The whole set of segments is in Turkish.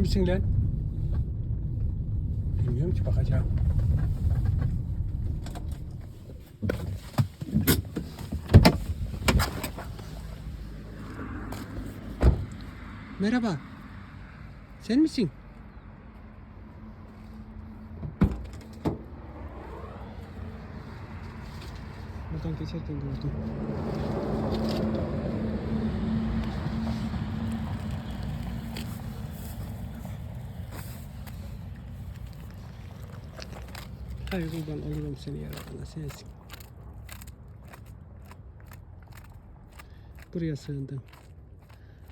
misin lan? Bilmiyorum ki bakacağım. Merhaba. Sen misin? Buradan geçerken gördüm. Hayır kurban olurum seni yaradana sensin. Buraya sığındım.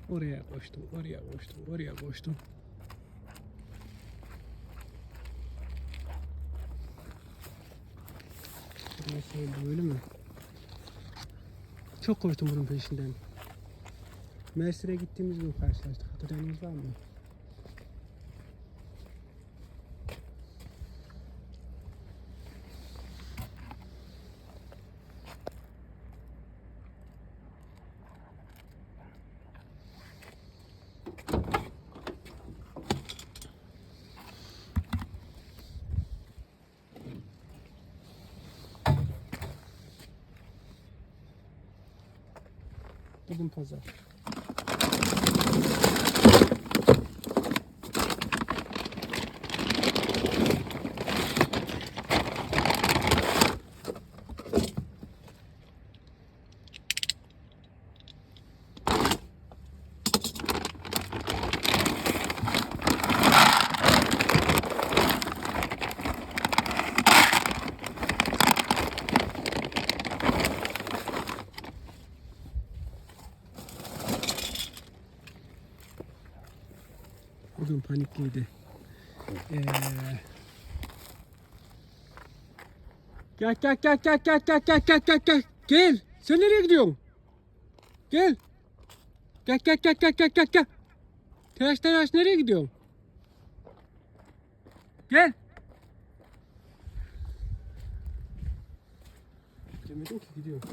Oraya koştum, oraya koştum, oraya koştum. Buraya sığındım öyle mi? Çok koştum bunun peşinden. Mersin'e gittiğimiz gün karşılaştık. Hatırlayanınız var mı? gün pazar. Bugün panikliydi. Ee... Gel gel gel gel gel gel gel gel gel gel gel. Sen nereye gidiyorsun? Gel. Gel gel gel gel gel gel gel. Telaş telaş nereye gidiyorsun? Gel. Demedim ki gidiyorum.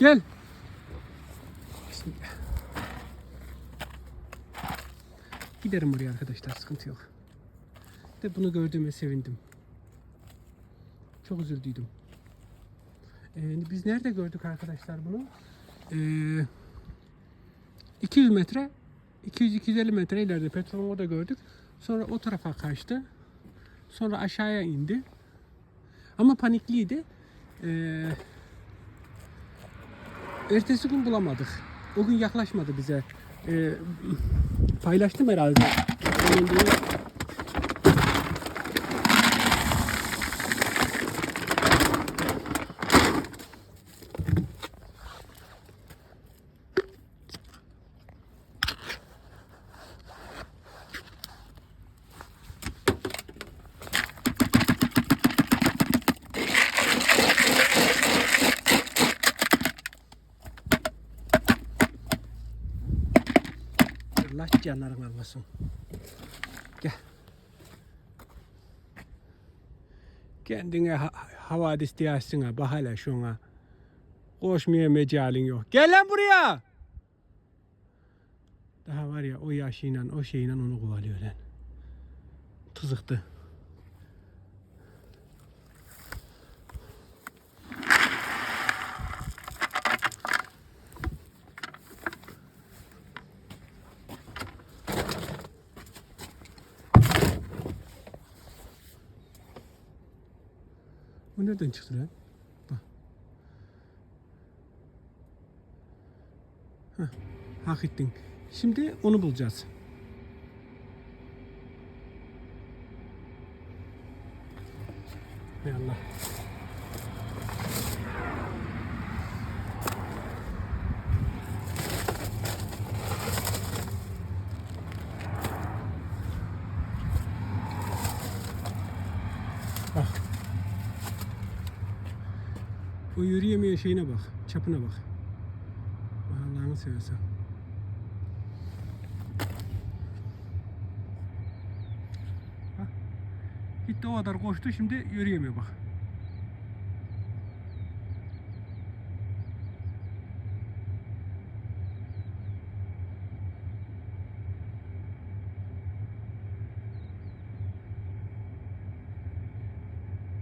Gel. Giderim oraya arkadaşlar sıkıntı yok. De bunu gördüğüme sevindim. Çok üzüldüydüm. Ee, biz nerede gördük arkadaşlar bunu? Ee, 200 metre 200-250 metre ileride petrol orada gördük. Sonra o tarafa kaçtı. Sonra aşağıya indi. Ama panikliydi. Ee, Ertesi gün bulamadık. O gün yaklaşmadı bize. Ee, paylaştım herhalde. Canlarını almasın. Gel. Kendine ha havadis diyorsun ha. Bak hele şuna. Koşmaya mecalin yok. Gel lan buraya. Daha var ya o yaşıyla o şeyle onu kovalıyor lan. Tızıktı. O nereden çıktı lan? Bak. Heh, hak ettin. Şimdi onu bulacağız. Hay Allah. O yürüyemeyen şeyine bak. Çapına bak. Allah'ını seversen. Bak. Gitti o kadar koştu şimdi yürüyemiyor bak.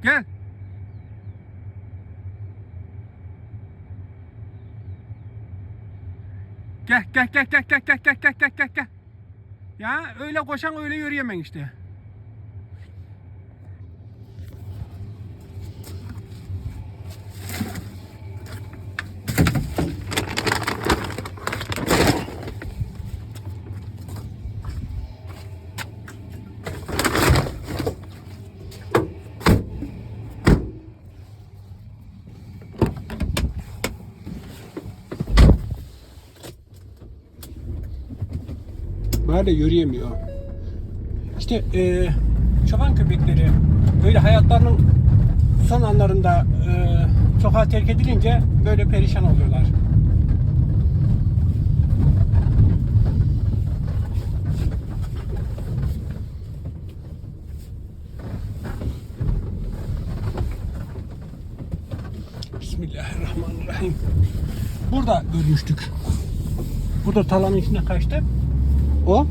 Gel. Gel gel gel gel gel gel gel gel gel gel gel. Ya öyle koşan öyle yürüyemem işte. Böyle yürüyemiyor. İşte e, çoban köpekleri böyle hayatlarının son anlarında e, sokağa terk edilince böyle perişan oluyorlar. Bismillahirrahmanirrahim. Burada görmüştük. Burada talanın içine kaçtı. О!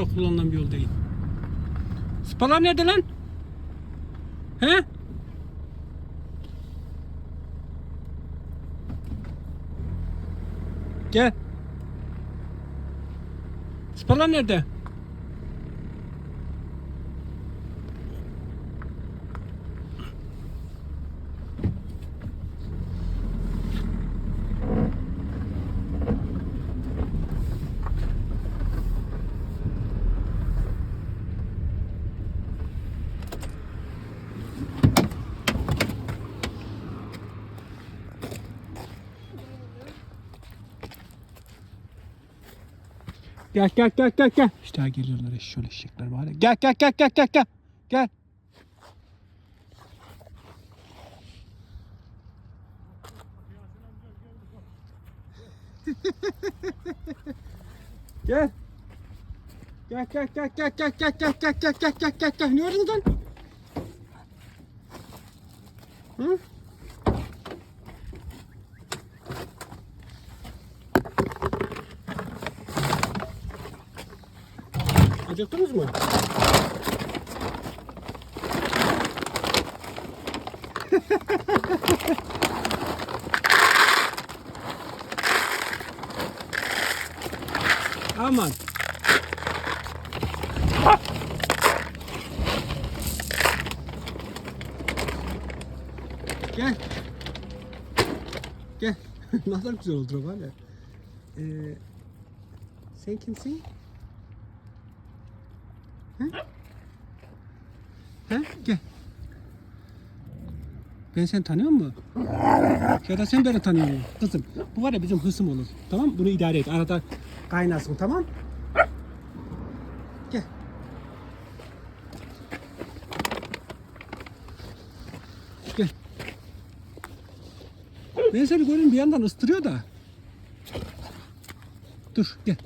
Bura kullanılan bir yol değil. Spalar nerede lan? He? Gel. Spalar nerede? Gel gel gel gel gel. İşte geliyorlar şöyle eşekler bari. Gel gel gel gel gel gel. Gel. gel. Gel gel gel gel gel gel gel gel gel gel gel gel gel. Ne gördün lan? Hı? Acıktınız mı? Aman. Gel. Gel. ne kadar güzel oldu var ya. Ee, sen kimsin? He? Gel. Ben seni tanıyor mu? Ya da sen beni tanıyor musun? Kızım bu var ya bizim hısım olur. Tamam? Bunu idare et. Arada kaynasın tamam? Gel. Gel. Ben seni görüyorum bir yandan ıstırıyor da. Dur gel.